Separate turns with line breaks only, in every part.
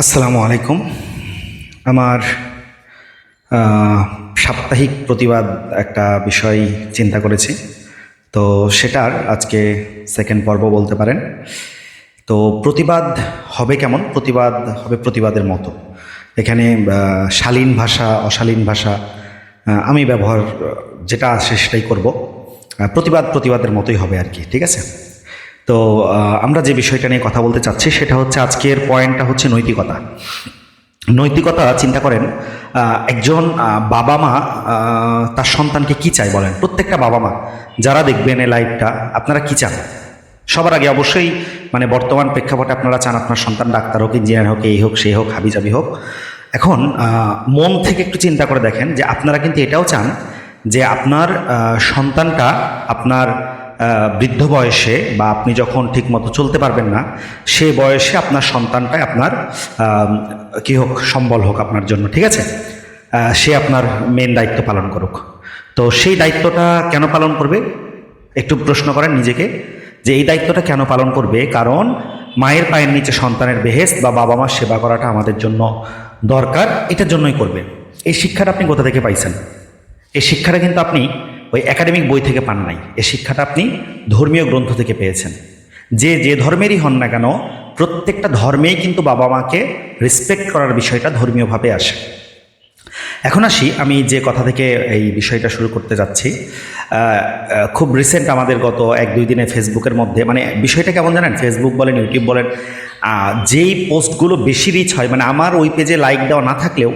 আসসালামু আলাইকুম। আমার সাপ্তাহিক প্রতিবাদ একটা বিষয় চিন্তা করেছি। তো সেটার আজকে সেকেন্ড পর্ব বলতে পারেন। তো প্রতিবাদ হবে কেমন? প্রতিবাদ হবে প্রতিবাদের মতো। এখানে শালীন ভাষা, অশালীন ভাষা আমি ব্যবহার, যেটা আছে সেটাই করব। প্রতিবাদ প্রতিবাদের মতোই হবে আর কি, ঠিক আছে? তো আমরা যে বিষয়টা নিয়ে কথা বলতে চাচ্ছি সেটা হচ্ছে আজকের পয়েন্টটা হচ্ছে নৈতিকতা। নৈতিকতা, চিন্তা করেন একজন বাবা মা তার সন্তানকে কি চায় বলেন? প্রত্যেকটা বাবা মা, যারা দেখবেন এই লাইফটা আপনারা কি চান? সবার আগে অবশ্যই মানে বর্তমান প্রেক্ষাপটে আপনারা চান আপনার সন্তান ডাক্তার হোক, ইঞ্জিনিয়ার হোক, এই হোক সেই হোক, হাবিজাবি হোক। এখন মন থেকে একটু চিন্তা করে দেখেন যে আপনারা কিন্তু এটাও চান যে আপনার সন্তানটা আপনার বৃদ্ধ বয়সে বা আপনি যখন ঠিকমতো চলতে পারবেন না, সে বয়সে আপনার সন্তানটাই আপনার কি হোক, সম্বল হোক আপনার জন্য, ঠিক আছে? সে আপনার মেন দায়িত্ব পালন করুক। তো সেই দায়িত্বটা কেন পালন করবে? একটু প্রশ্ন করেন নিজেকে, যে এই দায়িত্বটা কেন পালন করবে? কারণ মায়ের পায়ের নিচে সন্তানের বেহেস্ত বা বাবা মার সেবা করাটা আমাদের জন্য দরকার, এটার জন্যই করবে। এই শিক্ষাটা আপনি কোথা থেকে পাইছেন? এই শিক্ষাটা কিন্তু আপনি ওই একাডেমিক বই থেকে পান নাই। এ শিক্ষাটা আপনি ধর্মীয় গ্রন্থ থেকে পেয়েছেন। যে যে ধর্মেরই হন না কেন, প্রত্যেকটা ধর্মেই কিন্তু বাবা মাকে রেসপেক্ট করার বিষয়টা ধর্মীয়ভাবে আসে। এখন আসি, আমি যে কথা থেকে এই বিষয়টা শুরু করতে যাচ্ছি। খুব রিসেন্ট আমাদের গত এক, দুই দিনে ফেসবুকের মধ্যে মানে বিষয়টা কেমন জানেন? ফেসবুক বলেন ইউটিউব বলেন যেই পোস্টগুলো বেশি রিচ হয় মানে আমার ওই পেজে লাইক দেওয়া না থাকলেও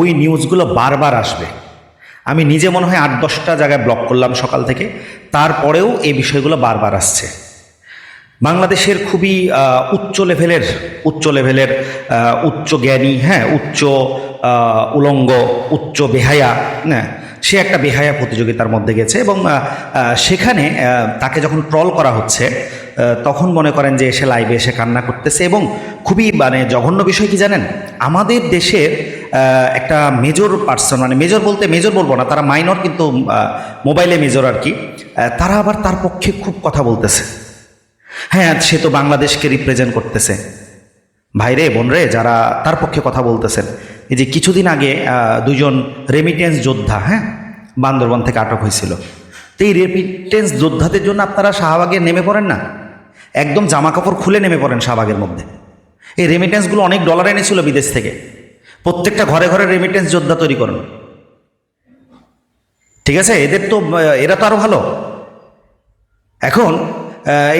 ওই নিউজগুলো বারবার আসবে। আমি নিজে মনে হয় আট দশটা জায়গায় ব্লক করলাম সকাল থেকে। তারপরেও এই বিষয়গুলো বারবার আসছে। বাংলাদেশের খুবই উচ্চ লেভেলের উচ্চ লেভেলের উচ্চ জ্ঞানী হ্যাঁ উচ্চ উলঙ্গ, উচ্চ বেহায়া হ্যাঁ সে একটা বেহায়া প্রতিযোগিতার মধ্যে গেছে এবং সেখানে তাকে যখন ট্রল করা হচ্ছে তখন মনে করেন যে এসে লাইভে এসে কান্না করতেছে এবং খুবই মানে জঘন্য বিষয় কি জানেন? আমাদের দেশের একটা মেজর পার্সন মানে মেজর বলতে মেজর বলব না, তারা মাইনর কিন্তু মোবাইলে মেজর আর কি তারা আবার তার পক্ষে খুব কথা বলতেছে। হ্যাঁ সে তো বাংলাদেশকে রিপ্রেজেন্ট করতেছে। ভাইরে বোন রে, যারা তার পক্ষে কথা বলতেছেন। এই যে কিছুদিন আগে দুজন রেমিটেন্স যোদ্ধা হ্যাঁ বান্দরবন থেকে আটক হয়েছিল। তো এই রেমিটেন্স যোদ্ধাদের জন্য আপনারা শাহবাগে নেমে পড়েন না? একদম জামা কাপড় খুলে নেমে পড়েন শাহবাগের মধ্যে। এই রেমিটেন্সগুলো অনেক ডলার এনেছিল বিদেশ থেকে। প্রত্যেকটা ঘরে ঘরে রেমিটেন্স যোদ্ধা তৈরি করুন। ঠিক আছে? এদের তো এরা তো আরও ভালো। এখন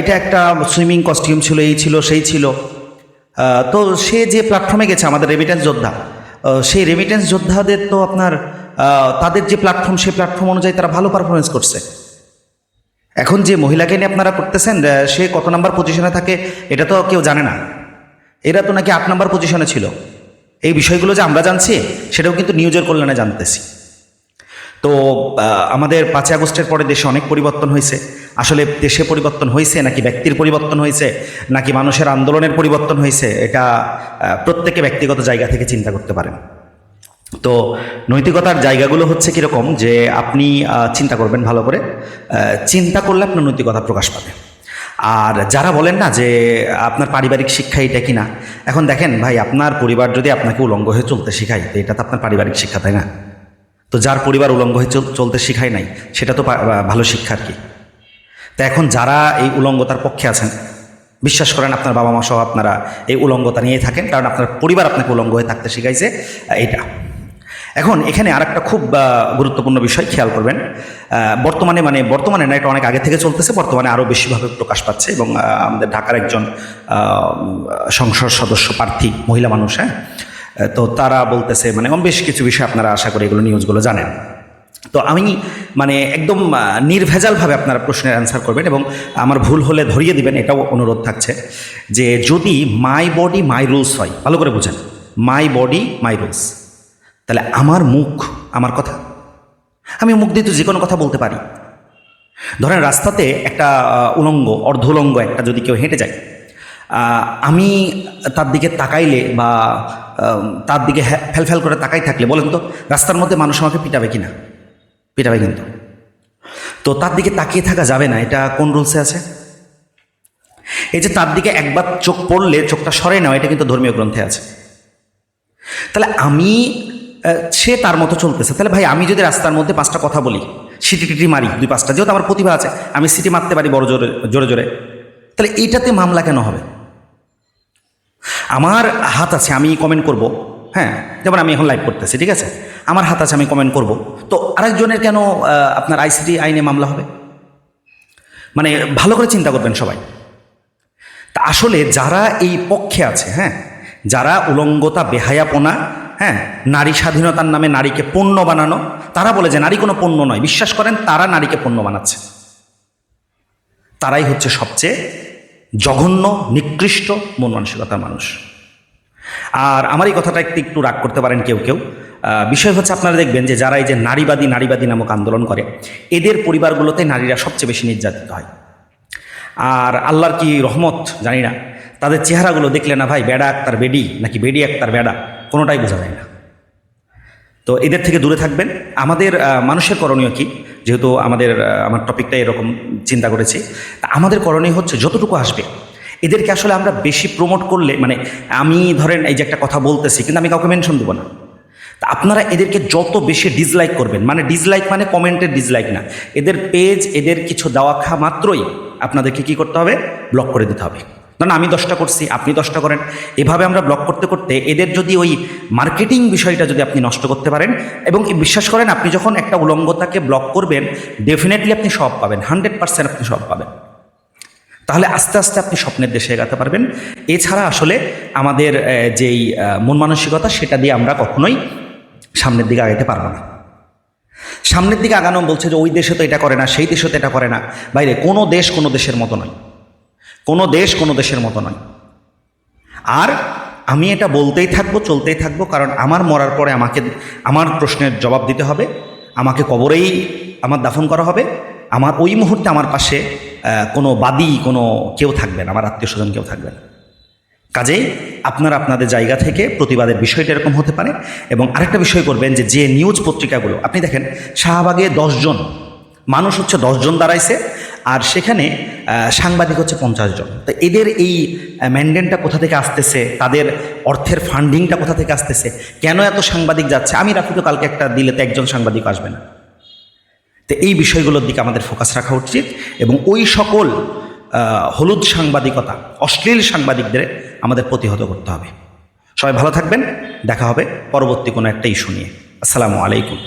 এটা একটা সুইমিং কস্টিউম ছিল, এই ছিল, সেই ছিল। তো সে যে প্ল্যাটফর্মে গেছে, আমাদের রেমিটেন্স যোদ্ধা সেই রেমিটেন্স যোদ্ধাদের তো আপনার তাদের যে প্ল্যাটফর্ম সেই প্ল্যাটফর্ম অনুযায়ী তারা ভালো পারফরমেন্স করছে। এখন যে মহিলাকে নিয়ে আপনারা করতেছেন সে কত নাম্বার পজিশনে থাকে, এটা তো কেউ জানে না। এরা তো নাকি আট নাম্বার পজিশনে ছিল। এই বিষয়গুলো যে আমরা জানছি, সেটাও কিন্তু নিউজের কল্যাণে জানতেছি। তো আমাদের পাঁচই আগস্টের পরে দেশে অনেক পরিবর্তন হয়েছে। আসলে দেশে পরিবর্তন হয়েছে নাকি ব্যক্তির পরিবর্তন হয়েছে, নাকি মানুষের আন্দোলনের পরিবর্তন হয়েছে, এটা প্রত্যেকে ব্যক্তিগত জায়গা থেকে চিন্তা করতে পারেন। তো, নৈতিকতার জায়গাগুলো হচ্ছে কীরকম যে আপনি চিন্তা করবেন ভালো করে। চিন্তা করলে আপনার নৈতিকতা প্রকাশ পাবে আর যারা বলেন না যে আপনার পারিবারিক শিক্ষা এটা কি না এখন দেখেন ভাই আপনার পরিবার যদি আপনাকে উলঙ্গ হয়ে চলতে শেখায়, তো এটা তো আপনার পারিবারিক শিক্ষা, তাই না? তো যার পরিবার উলঙ্গ হয়ে চল- চলতে শিখায় নাই, সেটা তো ভালো শিক্ষা আর কি। তা এখন যারা এই উলঙ্গতার পক্ষে আছেন, বিশ্বাস করেন আপনার বাবা মা সহ আপনারা এই উলঙ্গতা নিয়ে থাকেন, কারণ আপনার পরিবার আপনাকে উলঙ্গ হয়ে থাকতে শিখাইছে এটা। এখন এখানে আর একটা খুব গুরুত্বপূর্ণ বিষয় খেয়াল করবেন। বর্তমানে মানে বর্তমানে না, এটা অনেক আগে থেকে চলতেছে, বর্তমানে আরও বেশিভাবে প্রকাশ পাচ্ছে এবং আমাদের ঢাকার একজন সংসদ সদস্য প্রার্থী, মহিলা মানুষ হ্যাঁ? তো তারা বলতেছে মানে বেশ কিছু বিষয় আপনারা আশা করি এগুলো নিউজগুলো জানেন। তো আমি মানে একদম নির্ভেজালভাবে আপনারা প্রশ্নের অ্যান্সার করবেন এবং আমার ভুল হলে ধরিয়ে দিবেন, এটাও অনুরোধ থাকছে যে যদি মাই বডি মাই রুলস হয়, ভালো করে বুঝেন। মাই বডি মাই রুলস তাহলে আমার মুখ, আমার কথা? আমি মুখ দিয়ে তো যে কোনো কথা বলতে পারি। ধরেন রাস্তাতে একটা উলঙ্গ অর্ধ উলঙ্গ একটা যদি কেউ হেঁটে যায় আমি তার দিকে তাকাইলে বা তার দিকে হ্যা- ফ্যালফ্যাল করে তাকাই থাকলে, বলেন তো, রাস্তার মধ্যে মানুষ আমাকে পিটাবে কিনা পিটাবে কিন্তু। তো তার দিকে তাকিয়ে থাকা যাবে না, এটা কোন রুলসে আছে? এই যে তার দিকে একবার চোখ পড়লে, চোখটা সরে নেওয়া, এটা কিন্তু ধর্মীয় গ্রন্থে আছে। তাহলে আমি সে তার মতো চলতেছে। তাহলে ভাই, আমি যদি রাস্তার মধ্যে পাঁচটা কথা বলি, সিটি টিটি মারি, দুই পাঁচটা, যেহেতু আমার প্রতিভা আছে, আমি সিটি মারতে পারি বড় জোরে জোরে জোরে। তাহলে এইটাতে মামলা কেন হবে? আমার হাত আছে, আমি কমেন্ট করব হ্যাঁ? যেমন আমি এখন লাইভ করতেছি, ঠিক আছে? আমার হাত আছে, আমি কমেন্ট করব। তো আরেকজনের কেন আপনার আইসিটি আইনে মামলা হবে? মানে ভালো করে চিন্তা করবেন সবাই। তা আসলে যারা এই পক্ষে আছে হ্যাঁ? যারা উলঙ্গতা, বেহায়াপনা হ্যাঁ নারী স্বাধীনতার নামে নারীকে পণ্য বানানো, তারা বলে যে নারী কোনো পণ্য নয়। বিশ্বাস করেন, তারা নারীকে পণ্য বানাচ্ছে। তারাই হচ্ছে সবচেয়ে জঘন্য, নিকৃষ্ট মন মানসিকতার মানুষ। আর আমার এই কথাটা একটু একটু রাগ করতে পারেন কেউ কেউ। বিষয় হচ্ছে আপনারা দেখবেন যে যারা এই যে নারীবাদী নারীবাদী নামক আন্দোলন করে, এদের পরিবারগুলোতে নারীরা সবচেয়ে বেশি নির্যাতিত হয়। আর আল্লাহর কি রহমত? জানি না। তাদের চেহারাগুলো দেখলে না ভাই, বেড়া একতার বেডি, নাকি বেডি একতার বেড়া? কোনোটাই বোঝা যায় না। তো এদের থেকে দূরে থাকবেন। আমাদের মানুষের করণীয় কি? যেহেতু আমাদের আমার টপিকটা এরকম চিন্তা করেছি। আমাদের করণীয় হচ্ছে যতটুকু আসবে। এদেরকে আসলে আমরা বেশি প্রমোট করলে মানে আমি ধরেন এই যে একটা কথা বলতেছি, কিন্তু আমি কাউকে মেনশন দেবো না। তা আপনারা এদেরকে যত বেশি ডিসলাইক করবেন মানে ডিসলাইক মানে কমেন্টের ডিসলাইক না। এদের পেজ এদের কিছু দেওয়া খা মাত্রই আপনাদেরকে কি করতে হবে? ব্লক করে দিতে হবে। না আমি দশটা করছি, আপনি দশটা করেন। এভাবে আমরা ব্লক করতে করতে এদের যদি ওই মার্কেটিং বিষয়টা যদি আপনি নষ্ট করতে পারেন, এবং বিশ্বাস করেন আপনি যখন একটা উলঙ্গতাকে ব্লক করবেন ডেফিনেটলি আপনি সব পাবেন হান্ড্রেড পার্সেন্ট আপনি সব পাবেন। তাহলে আস্তে আস্তে আপনি স্বপ্নের দেশে এগাতে পারবেন। এছাড়া আসলে আমাদের যেই মন মানসিকতা, সেটা দিয়ে আমরা কখনোই সামনের দিকে আগাতে পারব না। সামনের দিকে আগানো বলছে যে, ওই দেশে তো এটা করে না, সেই দেশে তো এটা করে না। বাইরে কোনো দেশ কোনো দেশের মতো নয়। কোনো দেশ কোনো দেশের মতো নয়। আর আমি এটা বলতেই থাকব, চলতেই থাকব, কারণ আমার মরার পরে আমাকে, আমার প্রশ্নের জবাব দিতে হবে। আমাকে কবরেই আমার দাফন করা হবে। আমার ওই মুহূর্তে আমার পাশে কোনো বাদী, কোনো কেউ থাকবে না, আমার আত্মীয় স্বজন কেউ থাকবে না। কাজেই আপনারা আপনাদের জায়গা থেকে প্রতিবাদের বিষয়টা এরকম হতে পারে। এবং আরেকটা বিষয় করবেন যে যে নিউজ পত্রিকাগুলো, আপনি দেখেন শাহবাগে দশজন মানুষ হচ্ছে দশজন দাঁড়াইছে, আর সেখানে সাংবাদিক হচ্ছে পঞ্চাশ জন। তো এদের এই ম্যান্ডেনটা কোথা থেকে আসতেছে, তাদের অর্থের ফান্ডিংটা কোথা থেকে আসতেছে, কেন এত সাংবাদিক যাচ্ছে? আমি রাখি তো কালকে একটা দিলে তো একজন সাংবাদিক আসবে না। তো এই বিষয়গুলোর দিকে আমাদের ফোকাস রাখা উচিত এবং ওই সকল হলুদ সাংবাদিকতা, অশ্লীল সাংবাদিকদের আমাদের প্রতিহত করতে হবে। সবাই ভালো থাকবেন, দেখা হবে পরবর্তী কোনো একটা ইস্যু নিয়ে। আসসালামু আলাইকুম।